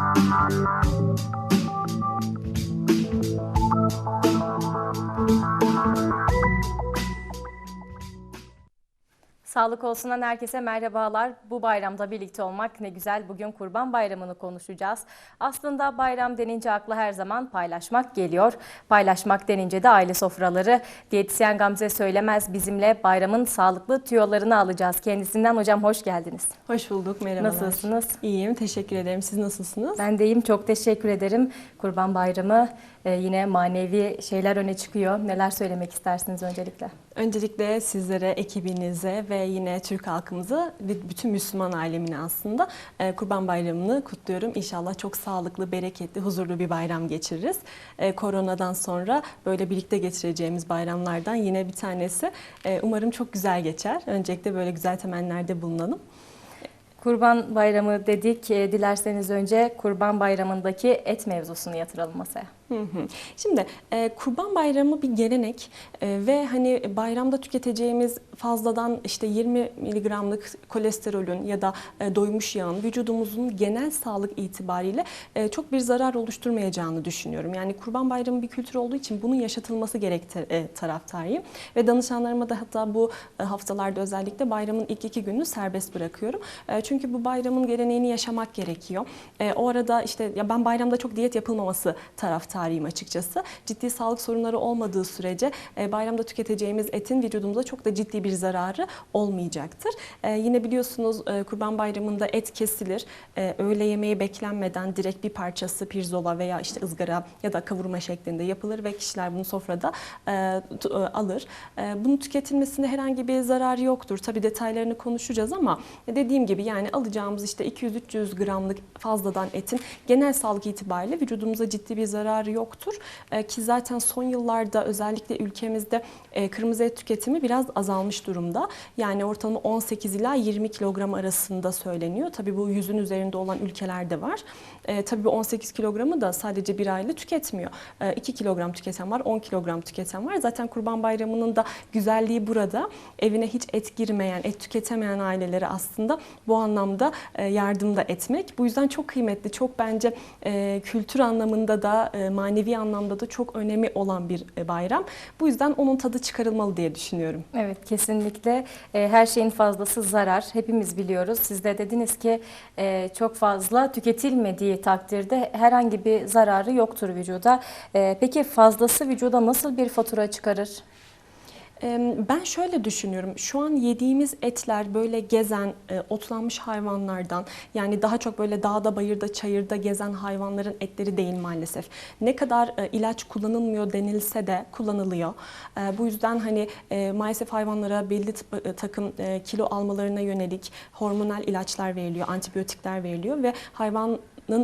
Thank you. Sağlık olsundan herkese merhabalar. Bu bayramda birlikte olmak ne güzel. Bugün Kurban Bayramı'nı konuşacağız. Aslında bayram denince akla her zaman paylaşmak geliyor. Paylaşmak denince de aile sofraları. Diyetisyen Gamze Söylemez bizimle bayramın sağlıklı tüyolarını alacağız. Kendisinden hocam hoş geldiniz. Hoş bulduk, merhabalar. Nasılsınız? İyiyim, teşekkür ederim. Siz nasılsınız? Ben deyim çok teşekkür ederim. Kurban Bayramı e, yine manevi şeyler öne çıkıyor. Neler söylemek istersiniz öncelikle? Öncelikle sizlere, ekibinize ve yine Türk halkımıza ve bütün Müslüman alemine aslında e, Kurban Bayramı'nı kutluyorum. İnşallah çok sağlıklı, bereketli, huzurlu bir bayram geçiririz. E, Koronadan sonra böyle birlikte geçireceğimiz bayramlardan yine bir tanesi. E, Umarım çok güzel geçer. Öncelikle böyle güzel temennilerde bulunalım. Kurban Bayramı dedik. Dilerseniz önce Kurban Bayramı'ndaki et mevzusunu yatıralım masaya. Şimdi e, Kurban Bayramı bir gelenek e, ve hani bayramda tüketeceğimiz fazladan işte 20 miligramlık kolesterolün ya da e, doymuş yağın vücudumuzun genel sağlık itibariyle e, çok bir zarar oluşturmayacağını düşünüyorum. Yani Kurban Bayramı bir kültür olduğu için bunun yaşatılması gerek e, taraftarıyım ve danışanlarıma da hatta bu e, haftalarda özellikle bayramın ilk iki gününü serbest bırakıyorum. E, çünkü bu bayramın geleneğini yaşamak gerekiyor. E, o arada işte ya ben bayramda çok diyet yapılmaması taraftarıyım tarihim açıkçası. Ciddi sağlık sorunları olmadığı sürece e, bayramda tüketeceğimiz etin vücudumuza çok da ciddi bir zararı olmayacaktır. E, yine biliyorsunuz e, Kurban Bayramı'nda et kesilir. Öğle yemeği beklenmeden direkt bir parçası pirzola veya işte ızgara ya da kavurma şeklinde yapılır ve kişiler bunu sofrada alır. Bunun tüketilmesinde herhangi bir zararı yoktur. Tabii detaylarını konuşacağız ama dediğim gibi yani alacağımız işte 200-300 gramlık fazladan etin genel sağlık itibariyle vücudumuza ciddi bir zararı yoktur. E, ki zaten son yıllarda özellikle ülkemizde e, kırmızı et tüketimi biraz azalmış durumda. Yani ortalama 18 ila 20 kilogram arasında söyleniyor. Tabii bu yüzün üzerinde olan ülkeler de var. E, tabii bu 18 kilogramı da sadece bir aile tüketmiyor. E, 2 kilogram tüketen var, 10 kilogram tüketen var. Zaten Kurban Bayramı'nın da güzelliği burada. Evine hiç et girmeyen, et tüketemeyen ailelere aslında bu anlamda e, yardım da etmek. Bu yüzden çok kıymetli, çok bence e, kültür anlamında da e, manevi anlamda da çok önemi olan bir e, bayram. Bu yüzden onun tadı çıkarılmalı diye düşünüyorum. Evet kesinlikle e, her şeyin fazlası zarar. Hepimiz biliyoruz. Siz de dediniz ki e, çok fazla tüketilmediği takdirde herhangi bir zararı yoktur vücuda. Peki fazlası vücuda nasıl bir fatura çıkarır? Ben şöyle düşünüyorum. Şu an yediğimiz etler böyle gezen, e, otlanmış hayvanlardan yani daha çok böyle dağda, bayırda, çayırda gezen hayvanların etleri değil maalesef. Ne kadar e, ilaç kullanılmıyor denilse de kullanılıyor. E, bu yüzden hani maalesef hayvanlara belli takım kilo almalarına yönelik hormonal ilaçlar veriliyor, antibiyotikler veriliyor ve hayvan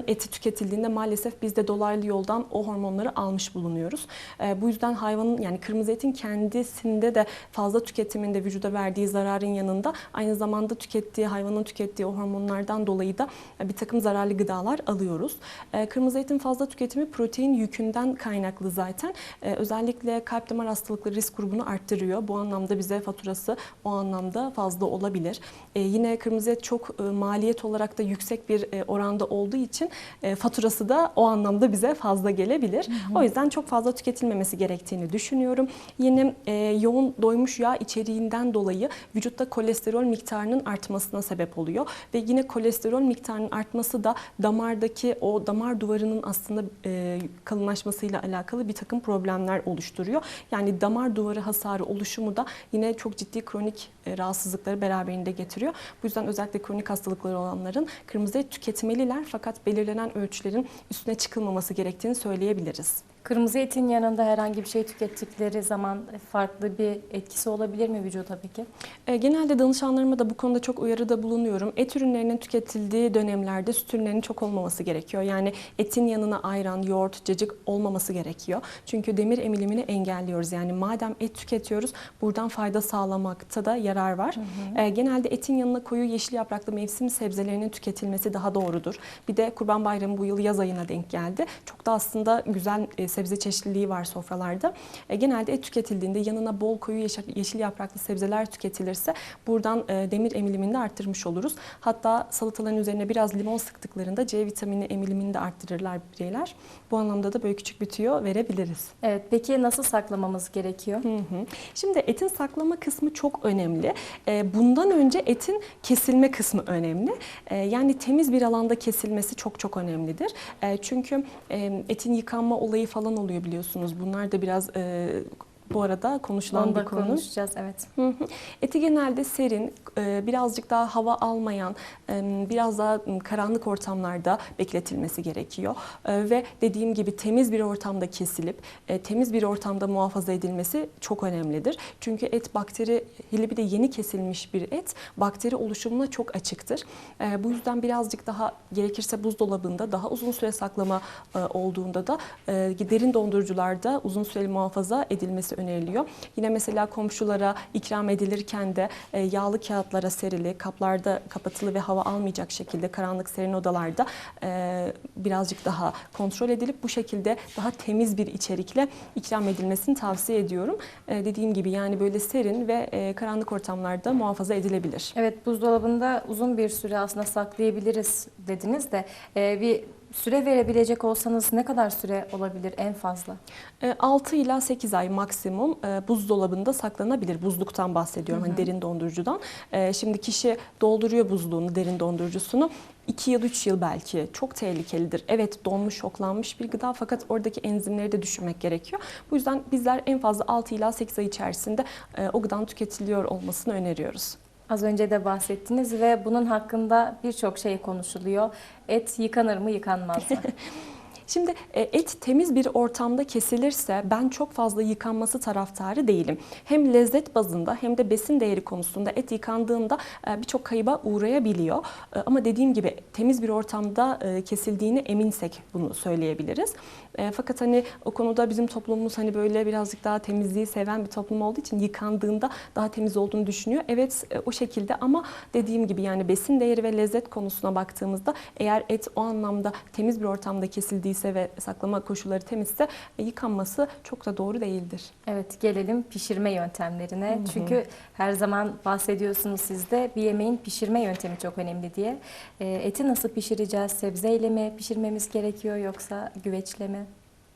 eti tüketildiğinde maalesef biz de dolaylı yoldan o hormonları almış bulunuyoruz. E, bu yüzden hayvanın yani kırmızı etin kendisinde de fazla tüketiminde vücuda verdiği zararın yanında aynı zamanda tükettiği hayvanın tükettiği o hormonlardan dolayı da bir takım zararlı gıdalar alıyoruz. E, kırmızı etin fazla tüketimi protein yükünden kaynaklı zaten. E, özellikle kalp damar hastalıkları risk grubunu arttırıyor. Bu anlamda bize faturası o anlamda fazla olabilir. E, yine kırmızı et çok e, maliyet olarak da yüksek bir e, oranda olduğu için için e, faturası da o anlamda bize fazla gelebilir. Hı hı. O yüzden çok fazla tüketilmemesi gerektiğini düşünüyorum. Yine e, yoğun doymuş yağ içeriğinden dolayı vücutta kolesterol miktarının artmasına sebep oluyor ve yine kolesterol miktarının artması da damardaki o damar duvarının aslında e, kalınlaşmasıyla alakalı bir takım problemler oluşturuyor. Yani damar duvarı hasarı oluşumu da yine çok ciddi kronik e, rahatsızlıkları beraberinde getiriyor. Bu yüzden özellikle kronik hastalıkları olanların kırmızı et tüketmeliler fakat belirlenen ölçülerin üstüne çıkılmaması gerektiğini söyleyebiliriz. Kırmızı etin yanında herhangi bir şey tükettikleri zaman farklı bir etkisi olabilir mi vücuda peki? E, genelde danışanlarıma da bu konuda çok uyarıda bulunuyorum. Et ürünlerinin tüketildiği dönemlerde süt ürünlerinin çok olmaması gerekiyor. Yani etin yanına ayran, yoğurt, cacık olmaması gerekiyor. Çünkü demir emilimini engelliyoruz. Yani madem et tüketiyoruz buradan fayda sağlamakta da yarar var. Hı hı. E, genelde etin yanına koyu yeşil yapraklı mevsim sebzelerinin tüketilmesi daha doğrudur. Bir de Kurban Bayramı bu yıl yaz ayına denk geldi. Çok da aslında güzel e, sebze çeşitliliği var sofralarda. E, genelde et tüketildiğinde yanına bol koyu yeşil, yapraklı sebzeler tüketilirse buradan e, demir emilimini de arttırmış oluruz. Hatta salataların üzerine biraz limon sıktıklarında C vitamini emilimini de arttırırlar bireyler. Bu anlamda da böyle küçük bir tüyo verebiliriz. Evet, peki nasıl saklamamız gerekiyor? Hı hı. Şimdi etin saklama kısmı çok önemli. Ee, Bundan önce etin kesilme kısmı önemli. Ee, Yani temiz bir alanda kesilmesi çok çok önemlidir. Ee, Çünkü e, etin yıkanma olayı falan oluyor biliyorsunuz. Bunlar da biraz e, bu arada konuşulan Onu da bir konu. konuşacağız, evet. Hı hı. Eti genelde serin, e, birazcık daha hava almayan, e, biraz daha karanlık ortamlarda bekletilmesi gerekiyor. E, Ve dediğim gibi temiz bir ortamda kesilip temiz bir ortamda muhafaza edilmesi çok önemlidir. Çünkü et bakteri, hele bir de yeni kesilmiş bir et bakteri oluşumuna çok açıktır. Bu yüzden birazcık daha gerekirse buzdolabında daha uzun süre saklama olduğunda da derin dondurucularda uzun süreli muhafaza edilmesi öneriliyor. Yine mesela komşulara ikram edilirken de e, yağlı kağıtlara serili, kaplarda kapatılı ve hava almayacak şekilde karanlık serin odalarda e, birazcık daha kontrol edilip bu şekilde daha temiz bir içerikle ikram edilmesini tavsiye ediyorum. E, dediğim gibi yani böyle serin ve karanlık ortamlarda muhafaza edilebilir. Evet, buzdolabında uzun bir süre aslında saklayabiliriz dediniz de e, bir süre verebilecek olsanız ne kadar süre olabilir en fazla? 6 ila 8 ay maksimum e, buzdolabında saklanabilir. Buzluktan bahsediyorum hani derin dondurucudan. E, Şimdi kişi dolduruyor buzluğunu, derin dondurucusunu. 2 yıl 3 yıl belki çok tehlikelidir. Evet donmuş, şoklanmış bir gıda fakat oradaki enzimleri de düşünmek gerekiyor. Bu yüzden bizler en fazla 6 ila 8 ay içerisinde e, o gıdanın tüketiliyor olmasını öneriyoruz. Az önce de bahsettiniz ve bunun hakkında birçok şey konuşuluyor. Et yıkanır mı, yıkanmaz mı? Şimdi e, et temiz bir ortamda kesilirse ben çok fazla yıkanması taraftarı değilim. Hem lezzet bazında hem de besin değeri konusunda et yıkandığında e, birçok kayıba uğrayabiliyor. E, Ama dediğim gibi temiz bir ortamda kesildiğine eminsek bunu söyleyebiliriz. E, Fakat hani o konuda bizim toplumumuz hani böyle birazcık daha temizliği seven bir toplum olduğu için yıkandığında daha temiz olduğunu düşünüyor. Evet e, o şekilde ama dediğim gibi yani besin değeri ve lezzet konusuna baktığımızda eğer et o anlamda temiz bir ortamda kesildiyse ve saklama koşulları temizse e, yıkanması çok da doğru değildir. Evet, gelelim pişirme yöntemlerine. Çünkü her zaman bahsediyorsunuz siz de bir yemeğin pişirme yöntemi çok önemli diye. E, eti nasıl pişireceğiz? Sebzeyle mi pişirmemiz gerekiyor yoksa güveçle mi?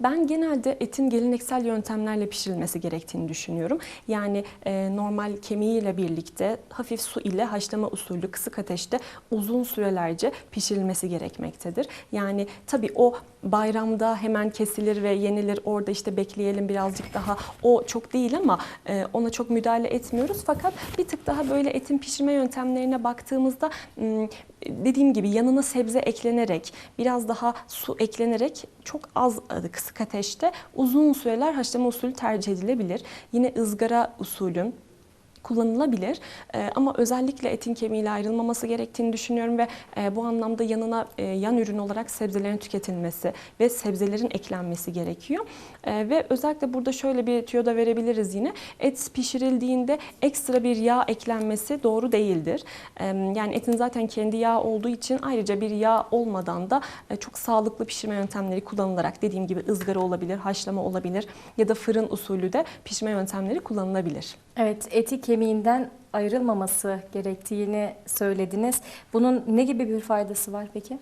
Ben genelde etin geleneksel yöntemlerle pişirilmesi gerektiğini düşünüyorum. Yani e, normal kemiğiyle birlikte hafif su ile haşlama usulü kısık ateşte uzun sürelerce pişirilmesi gerekmektedir. Yani tabii o bayramda hemen kesilir ve yenilir orada işte bekleyelim birazcık daha o çok değil ama e, ona çok müdahale etmiyoruz. Fakat bir tık daha böyle etin pişirme yöntemlerine baktığımızda dediğim gibi yanına sebze eklenerek biraz daha su eklenerek çok az e, kısık ateşte uzun süreler haşlama usulü tercih edilebilir. Yine ızgara usulü kullanılabilir. Ee, ama özellikle etin kemiğiyle ayrılmaması gerektiğini düşünüyorum ve e, bu anlamda yanına e, yan ürün olarak sebzelerin tüketilmesi ve sebzelerin eklenmesi gerekiyor. E, ve özellikle burada şöyle bir tüyo da verebiliriz yine. Et pişirildiğinde ekstra bir yağ eklenmesi doğru değildir. Yani etin zaten kendi yağı olduğu için ayrıca bir yağ olmadan da e, çok sağlıklı pişirme yöntemleri kullanılarak dediğim gibi ızgara olabilir, haşlama olabilir ya da fırın usulü de pişirme yöntemleri kullanılabilir. Evet, eti kemiğinden ayrılmaması gerektiğini söylediniz. Bunun ne gibi bir faydası var peki?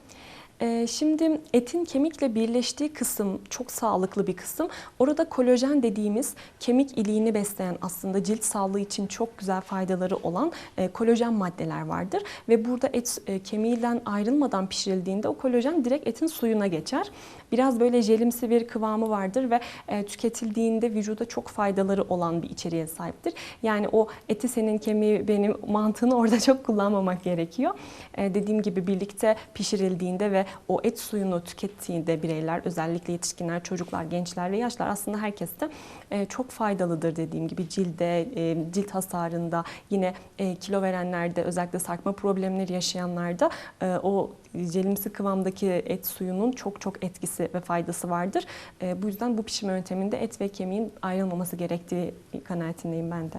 Ee, Şimdi etin kemikle birleştiği kısım çok sağlıklı bir kısım. Orada kolajen dediğimiz kemik iliğini besleyen aslında cilt sağlığı için çok güzel faydaları olan e, kolajen maddeler vardır. Ve burada et e, kemiğinden ayrılmadan pişirildiğinde o kolajen direkt etin suyuna geçer. Biraz böyle jelimsi bir kıvamı vardır ve e, tüketildiğinde vücuda çok faydaları olan bir içeriğe sahiptir. Yani o eti senin kemiği benim mantığını orada çok kullanmamak gerekiyor. Dediğim gibi birlikte pişirildiğinde ve o et suyunu tükettiğinde bireyler özellikle yetişkinler, çocuklar, gençler ve yaşlar aslında herkes de e, çok faydalıdır dediğim gibi cilde, e, cilt hasarında yine e, kilo verenlerde özellikle sarkma problemleri yaşayanlarda o jelimsi kıvamdaki et suyunun çok çok etkisi ve faydası vardır. Bu yüzden bu pişirme yönteminde et ve kemiğin ayrılmaması gerektiği kanaatindeyim ben de.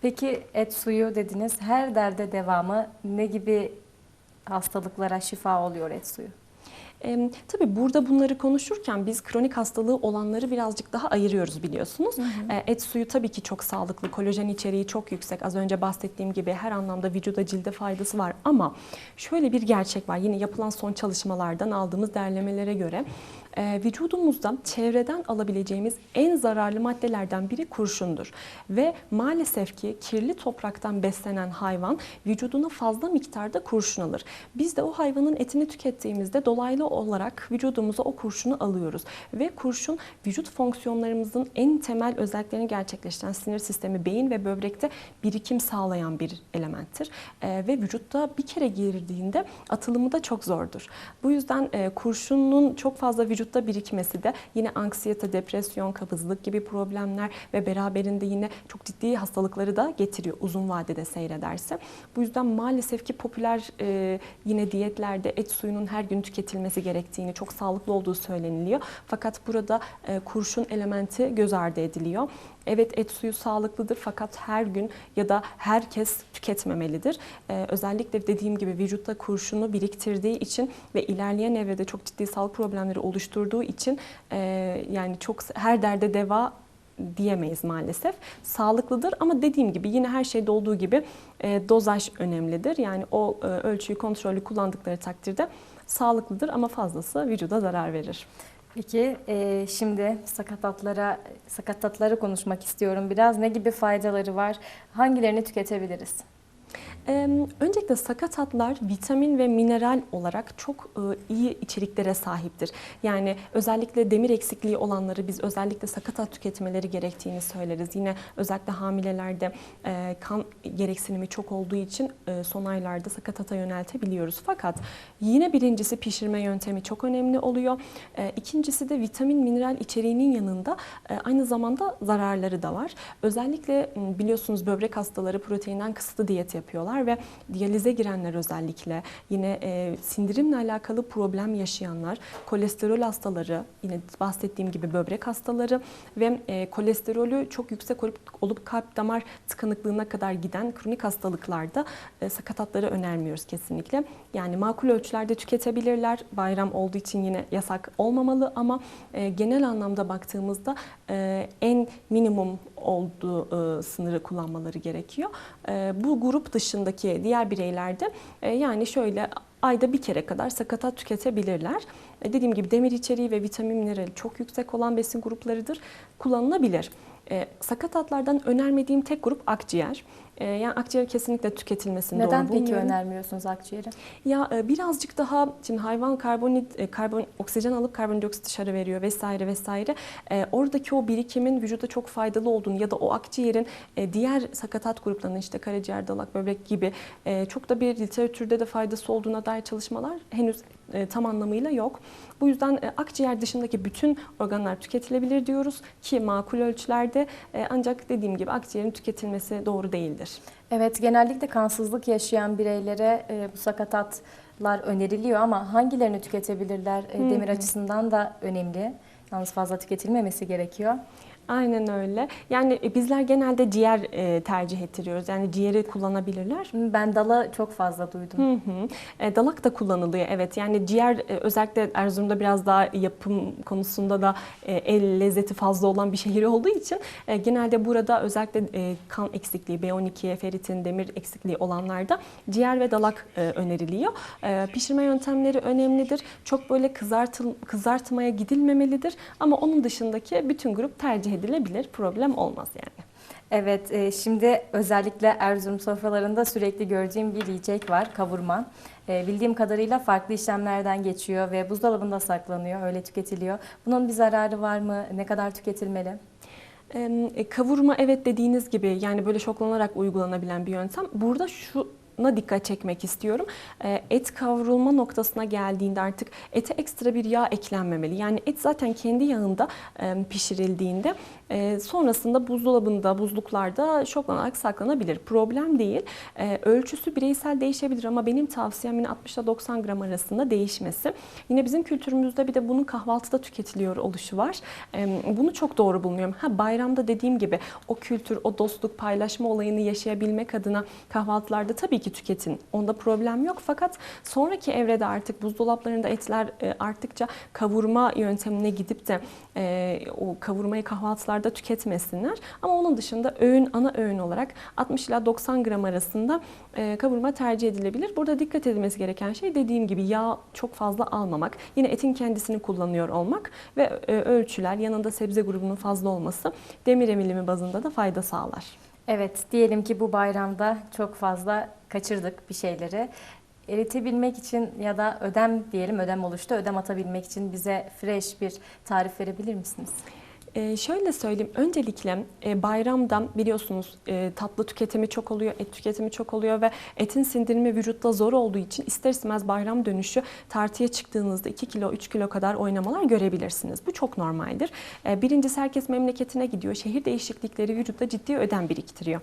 Peki et suyu dediniz. Her derde devamı ne gibi hastalıklara şifa oluyor et suyu? E, tabii burada bunları konuşurken biz kronik hastalığı olanları birazcık daha ayırıyoruz biliyorsunuz. E, et suyu tabii ki çok sağlıklı, kolajen içeriği çok yüksek. Az önce bahsettiğim gibi her anlamda vücuda cilde faydası var ama şöyle bir gerçek var. Yine yapılan son çalışmalardan aldığımız derlemelere göre e, vücudumuzda çevreden alabileceğimiz en zararlı maddelerden biri kurşundur. Ve maalesef ki kirli topraktan beslenen hayvan vücuduna fazla miktarda kurşun alır. Biz de o hayvanın etini tükettiğimizde dolaylı olarak vücudumuza o kurşunu alıyoruz. Ve kurşun vücut fonksiyonlarımızın en temel özelliklerini gerçekleştiren sinir sistemi, beyin ve böbrekte birikim sağlayan bir elementtir. E, ve vücutta bir kere girdiğinde atılımı da çok zordur. Bu yüzden e, kurşunun çok fazla vücutta birikmesi de yine anksiyete, depresyon, kabızlık gibi problemler ve beraberinde yine çok ciddi hastalıkları da getiriyor uzun vadede seyrederse. Bu yüzden maalesef ki popüler e, yine diyetlerde et suyunun her gün tüketilmesi gerektiğini, çok sağlıklı olduğu söyleniliyor. Fakat burada e, kurşun elementi göz ardı ediliyor. Evet et suyu sağlıklıdır fakat her gün ya da herkes tüketmemelidir. Ee, özellikle dediğim gibi vücutta kurşunu biriktirdiği için ve ilerleyen evrede çok ciddi sağlık problemleri oluşturduğu için e, yani çok her derde deva diyemeyiz maalesef. Sağlıklıdır ama dediğim gibi yine her şeyde olduğu gibi e, dozaj önemlidir. Yani o e, ölçüyü kontrollü kullandıkları takdirde sağlıklıdır ama fazlası vücuda zarar verir. Peki e, şimdi sakatatlara sakatatları konuşmak istiyorum biraz. Ne gibi faydaları var? Hangilerini tüketebiliriz? Ee, öncelikle sakatatlar vitamin ve mineral olarak çok e, iyi içeriklere sahiptir. Yani özellikle demir eksikliği olanları biz özellikle sakatat tüketmeleri gerektiğini söyleriz. Yine özellikle hamilelerde e, kan gereksinimi çok olduğu için e, son aylarda sakatata yöneltebiliyoruz. Fakat yine birincisi pişirme yöntemi çok önemli oluyor. E, ikincisi de vitamin mineral içeriğinin yanında aynı zamanda zararları da var. Özellikle biliyorsunuz böbrek hastaları proteinden kısıtlı diyet yapıyorlar ve diyalize girenler özellikle yine e, sindirimle alakalı problem yaşayanlar, kolesterol hastaları, yine bahsettiğim gibi böbrek hastaları ve e, kolesterolü çok yüksek olup, olup kalp damar tıkanıklığına kadar giden kronik hastalıklarda e, sakatatları önermiyoruz kesinlikle. Yani makul ölçülerde tüketebilirler. Bayram olduğu için yine yasak olmamalı ama e, genel anlamda baktığımızda e, en minimum olduğu e, sınırı kullanmaları gerekiyor. E, bu grup dışındaki diğer bireylerde e, yani şöyle ayda bir kere kadar sakatat tüketebilirler. E, dediğim gibi demir içeriği ve vitamin çok yüksek olan besin gruplarıdır. Kullanılabilir. E, sakatatlardan önermediğim tek grup akciğer. E, yani akciğer kesinlikle tüketilmesini Neden doğru peki bulmuyorum. önermiyorsunuz akciğeri? Ya e, birazcık daha şimdi hayvan karbonit e, karbon oksijen alıp karbondioksit dışarı veriyor vesaire vesaire. E, oradaki o birikimin vücuda çok faydalı olduğunu ya da o akciğerin e, diğer sakatat gruplarının işte karaciğer, dalak, böbrek gibi e, çok da bir literatürde de faydası olduğuna dair çalışmalar henüz e, tam anlamıyla yok. Bu yüzden e, akciğer dışındaki bütün organlar tüketilebilir diyoruz ki makul ölçülerde e, ancak dediğim gibi akciğerin tüketilmesi doğru değildir. Evet, genellikle kansızlık yaşayan bireylere e, bu sakatatlar öneriliyor ama hangilerini tüketebilirler? Demir açısından da önemli. Yalnız fazla tüketilmemesi gerekiyor. Aynen öyle. Yani e, bizler genelde ciğer e, tercih ettiriyoruz. Yani ciğeri kullanabilirler. Ben dala çok fazla duydum. Hı hı. E, dalak da kullanılıyor evet. Yani ciğer e, özellikle Erzurum'da biraz daha yapım konusunda da e, el lezzeti fazla olan bir şehir olduğu için e, genelde burada özellikle e, kan eksikliği, B12, feritin, demir eksikliği olanlarda ciğer ve dalak e, öneriliyor. E, pişirme yöntemleri önemlidir. Çok böyle kızartıl, kızartmaya gidilmemelidir ama onun dışındaki bütün grup tercih edilebilir. Problem olmaz yani. Evet, e, şimdi özellikle Erzurum sofralarında sürekli gördüğüm bir yiyecek var, kavurma. E, bildiğim kadarıyla farklı işlemlerden geçiyor ve buzdolabında saklanıyor, öyle tüketiliyor. Bunun bir zararı var mı? Ne kadar tüketilmeli? E, Kavurma evet dediğiniz gibi yani böyle şoklanarak uygulanabilen bir yöntem. Burada şuna dikkat çekmek istiyorum. E, Et kavrulma noktasına geldiğinde artık ete ekstra bir yağ eklenmemeli. Yani et zaten kendi yağında e, pişirildiğinde e, sonrasında buzdolabında, buzluklarda şoklanarak saklanabilir. Problem değil. E, Ölçüsü bireysel değişebilir ama benim tavsiyem yine 60 ile 90 gram arasında değişmesi. Yine bizim kültürümüzde bir de bunun kahvaltıda tüketiliyor oluşu var. Bunu çok doğru bulmuyorum. Ha bayramda dediğim gibi o kültür, o dostluk, paylaşma olayını yaşayabilmek adına kahvaltılarda tabii ki tüketin. Onda problem yok fakat sonraki evrede artık buzdolaplarında etler e, arttıkça kavurma yöntemine gidip de e, o kavurmayı kahvaltılarda tüketmesinler. Ama onun dışında öğün ana öğün olarak 60 ila 90 gram arasında e, kavurma tercih edilebilir. Burada dikkat edilmesi gereken şey dediğim gibi yağ çok fazla almamak. Yine etin kendisini kullanıyor olmak ve ölçüler yanında sebze grubunun fazla olması demir emilimi bazında da fayda sağlar. Evet, diyelim ki bu bayramda çok fazla kaçırdık bir şeyleri. Eritebilmek için ya da ödem diyelim ödem oluştu. Ödem atabilmek için bize fresh bir tarif verebilir misiniz? Ee, şöyle söyleyeyim, öncelikle e, bayramdan biliyorsunuz e, tatlı tüketimi çok oluyor, et tüketimi çok oluyor ve etin sindirimi vücutta zor olduğu için ister istemez bayram dönüşü tartıya çıktığınızda 2 kilo 3 kilo kadar oynamalar görebilirsiniz. Bu çok normaldir. E, birincisi herkes memleketine gidiyor. Şehir değişiklikleri vücutta ciddi ödem biriktiriyor.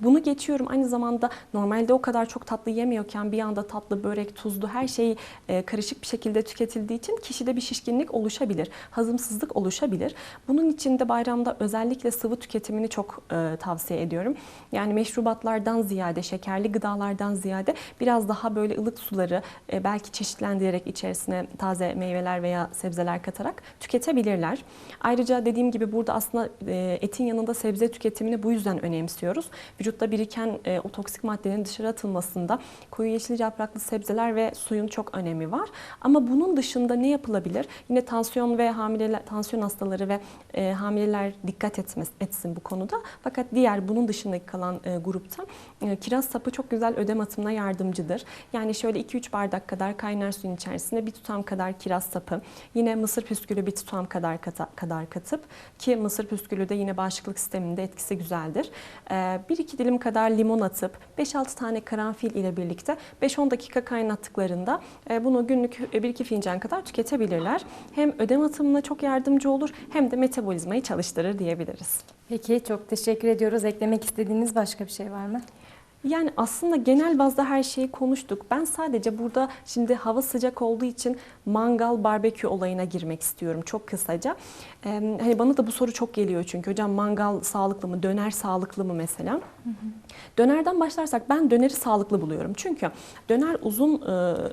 Bunu geçiyorum. Aynı zamanda normalde o kadar çok tatlı yemiyorken bir anda tatlı, börek, tuzlu her şey e, karışık bir şekilde tüketildiği için kişide bir şişkinlik oluşabilir. Hazımsızlık oluşabilir. Bunun için de bayramda özellikle sıvı tüketimini çok e, tavsiye ediyorum. Yani meşrubatlardan ziyade, şekerli gıdalardan ziyade biraz daha böyle ılık suları e, belki çeşitlendirerek içerisine taze meyveler veya sebzeler katarak tüketebilirler. Ayrıca dediğim gibi burada aslında etin yanında sebze tüketimini bu yüzden önemsiyoruz. Vücutta biriken e, o toksik maddenin dışarı atılmasında koyu yeşil yapraklı sebzeler ve suyun çok önemi var. Ama bunun dışında ne yapılabilir? Yine tansiyon ve hamileler, tansiyon hastaları ve e, hamileler dikkat etmez, etsin bu konuda. Fakat diğer bunun dışındaki kalan e, grupta e, kiraz sapı çok güzel ödem atımına yardımcıdır. Yani şöyle 2-3 bardak kadar kaynar suyun içerisine bir tutam kadar kiraz sapı, yine mısır püskülü bir tutam kadar kata, kadar katıp ki mısır püskülü de yine bağışıklık sisteminde etkisi güzeldir. E, bir iki dilim kadar limon atıp 5-6 tane karanfil ile birlikte 5-10 dakika kaynattıklarında e, bunu günlük 1-2 fincan kadar tüketebilirler. Hem ödem atımına çok yardımcı olur hem de metabolizmayı çalıştırır diyebiliriz. Peki, çok teşekkür ediyoruz. Eklemek istediğiniz başka bir şey var mı? Yani aslında genel bazda her şeyi konuştuk. Ben sadece burada şimdi hava sıcak olduğu için mangal, barbekü olayına girmek istiyorum çok kısaca. Ee, hani bana da bu soru çok geliyor çünkü hocam mangal sağlıklı mı, döner sağlıklı mı mesela? Hı hı. Dönerden başlarsak ben döneri sağlıklı buluyorum. Çünkü döner uzun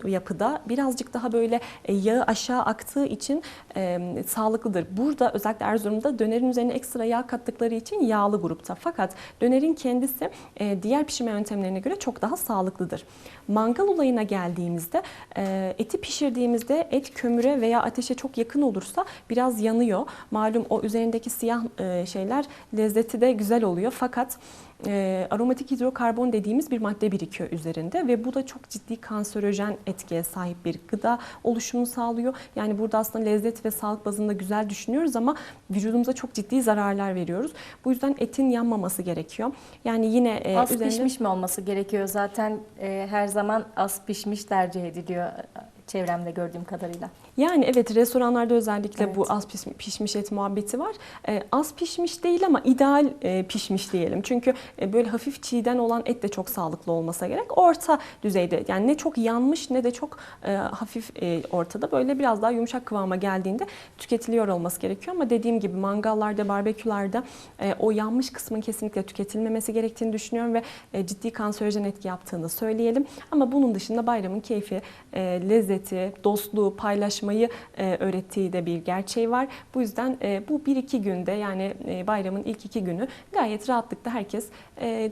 e, yapıda birazcık daha böyle e, yağı aşağı aktığı için e, sağlıklıdır. Burada özellikle Erzurum'da dönerin üzerine ekstra yağ kattıkları için yağlı grupta. Fakat dönerin kendisi e, diğer pişirme yöntemlerine göre çok daha sağlıklıdır. Mangal olayına geldiğimizde e, eti pişirdiğimizde et kömüre veya ateşe çok yakın olursa biraz yanıyor. Malum o üzerindeki siyah e, şeyler lezzeti de güzel oluyor. Fakat e, aromatik hidrokarbon dediğimiz bir madde birikiyor üzerinde ve bu da çok ciddi kanserojen etkiye sahip bir gıda oluşumu sağlıyor. Yani burada aslında lezzet ve sağlık bazında güzel düşünüyoruz ama vücudumuza çok ciddi zararlar veriyoruz. Bu yüzden etin yanmaması gerekiyor. Yani yine e, Az üzerinde... pişmiş mi olması gerekiyor? Zaten e, her zaman az pişmiş tercih ediliyor e, çevremde gördüğüm kadarıyla. Yani evet restoranlarda özellikle Evet. bu az pişmiş et muhabbeti var. Ee, az pişmiş değil ama ideal e, pişmiş diyelim. Çünkü e, böyle hafif çiğden olan et de çok sağlıklı olmasa gerek. Orta düzeyde yani ne çok yanmış ne de çok e, hafif e, ortada böyle biraz daha yumuşak kıvama geldiğinde tüketiliyor olması gerekiyor. Ama dediğim gibi mangallarda, barbekülarda e, o yanmış kısmın kesinlikle tüketilmemesi gerektiğini düşünüyorum ve e, ciddi kanserojen etki yaptığını söyleyelim. Ama bunun dışında bayramın keyfi, e, lezzeti, dostluğu, paylaşmayı e, öğrettiği de bir gerçeği var. Bu yüzden e, bu bir iki günde yani e, bayramın ilk iki günü gayet rahatlıkla herkes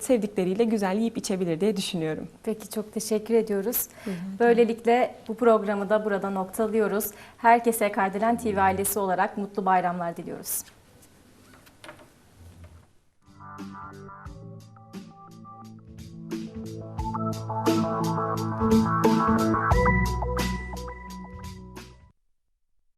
sevdikleriyle güzel yiyip içebilir diye düşünüyorum. Peki çok teşekkür ediyoruz. Böylelikle bu programı da burada noktalıyoruz. Herkese Kardelen TV ailesi olarak mutlu bayramlar diliyoruz. Thank